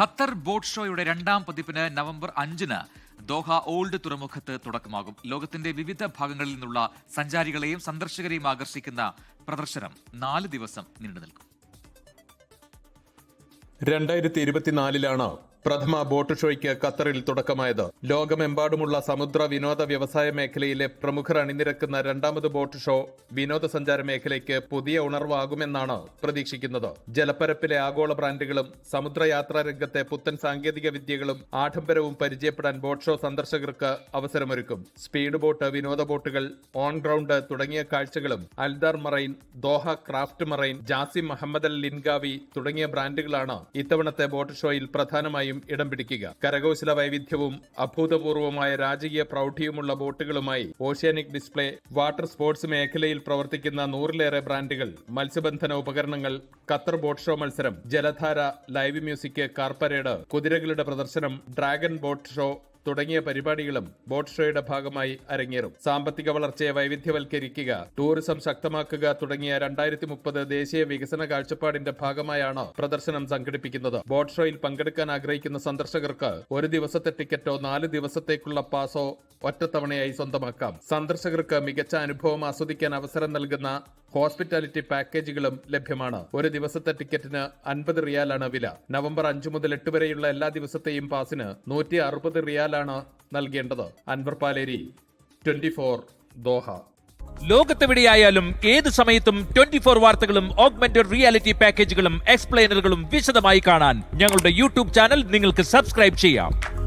Qatar boat ഷോയുടെ രണ്ടാം പതിപ്പിന് നവംബർ അഞ്ചിന് ദോഹ ഓൾഡ് തുറമുഖത്ത് തുടക്കമാകും. ലോകത്തിന്റെ വിവിധ ഭാഗങ്ങളിൽ നിന്നുള്ള സഞ്ചാരികളെയും സന്ദർശകരെയും ആകർഷിക്കുന്ന പ്രദർശനം നാല് ദിവസം നീണ്ടു നിൽക്കും. രണ്ടായിരത്തി ഇരുപത്തിനാലിലാണ് പ്രഥമ ബോട്ട് ഷോയ്ക്ക് ഖത്തറിൽ തുടക്കമായത്. ലോകമെമ്പാടുമുള്ള സമുദ്ര വിനോദ വ്യവസായ മേഖലയിലെ പ്രമുഖർ അണിനിരക്കുന്ന രണ്ടാമത് ബോട്ട് ഷോ വിനോദസഞ്ചാര മേഖലയ്ക്ക് പുതിയ ഉണർവാകുമെന്നാണ് പ്രതീക്ഷിക്കുന്നത്. ജലപ്പരപ്പിലെ ആഗോള ബ്രാൻഡുകളും സമുദ്രയാത്രാ രംഗത്തെ പുത്തൻ സാങ്കേതിക വിദ്യകളും ആഡംബരവും പരിചയപ്പെടാൻ ബോട്ട് ഷോ സന്ദർശകർക്ക് അവസരമൊരുക്കും. സ്പീഡ് ബോട്ട് വിനോദ ബോട്ടുകൾ ഓൺ ഗ്രൗണ്ട് തുടങ്ങിയ കാഴ്ചകളും Aldar marine Doha craft marine Jassim Muhammad Al Lingawi തുടങ്ങിയ ബ്രാൻഡുകളാണ് ഇത്തവണത്തെ ബോട്ട് ഷോയിൽ പ്രധാനമായും ഇടം പിടിക്കുക. കരകൗശല വൈവിധ്യവും അഭൂതപൂർവമായ രാജകീയ പ്രൗഢിയുമുള്ള ബോട്ടുകളുമായി ഓഷ്യാനിക് ഡിസ്പ്ലേ വാട്ടർ സ്പോർട്സ് മേഖലയിൽ പ്രവർത്തിക്കുന്ന നൂറിലേറെ ബ്രാൻഡുകൾ മത്സ്യബന്ധന ഉപകരണങ്ങൾ ഖത്തർ ബോട്ട് ഷോ മത്സരം ജലധാര ലൈവ് മ്യൂസിക് കാർ പരേഡ് കുതിരകളുടെ പ്രദർശനം ഡ്രാഗൺ ബോട്ട് ഷോ തുടങ്ങിയ പരിപാടികളും ബോട്ട് ഷോയുടെ ഭാഗമായി അരങ്ങേറും. സാമ്പത്തിക വളർച്ചയെ വൈവിധ്യവൽക്കരിക്കുക ടൂറിസം ശക്തമാക്കുക തുടങ്ങിയ രണ്ടായിരത്തി മുപ്പത് ദേശീയ വികസന കാഴ്ചപ്പാടിന്റെ ഭാഗമായാണ് പ്രദർശനം സംഘടിപ്പിക്കുന്നത്. ബോട്ട് ഷോയിൽ പങ്കെടുക്കാൻ ആഗ്രഹിക്കുന്ന സന്ദർശകർക്ക് ഒരു ദിവസത്തെ ടിക്കറ്റോ നാല് ദിവസത്തേക്കുള്ള പാസോ ഒറ്റത്തവണയായി സ്വന്തമാക്കാം. സന്ദർശകർക്ക് മികച്ച അനുഭവം ആസ്വദിക്കാൻ അവസരം നൽകുന്ന ഹോസ്പിറ്റാലിറ്റി പാക്കേജുകളും ലഭ്യമാണ്. ഒരു ദിവസത്തെ ടിക്കറ്റിന് അൻപത് റിയാലാണ് വില. നവംബർ അഞ്ചു മുതൽ എട്ട് വരെയുള്ള എല്ലാ ദിവസത്തെയും പാസിന് നൂറ്റി അറുപത് റിയാലാണ് നൽകേണ്ടത്. Anwar Paleri twenty four Doha. ലോകത്തെവിടെയായാലും ഏത് സമയത്തും ട്വന്റി ഫോർ വാർത്തകളും ഓഗ്മെന്റഡ് റിയാലിറ്റി പാക്കേജുകളും എക്സ്പ്ലെയിനറുകളും വിശദമായി കാണാൻ ഞങ്ങളുടെ യൂട്യൂബ് ചാനൽ നിങ്ങൾക്ക് സബ്സ്ക്രൈബ് ചെയ്യാം.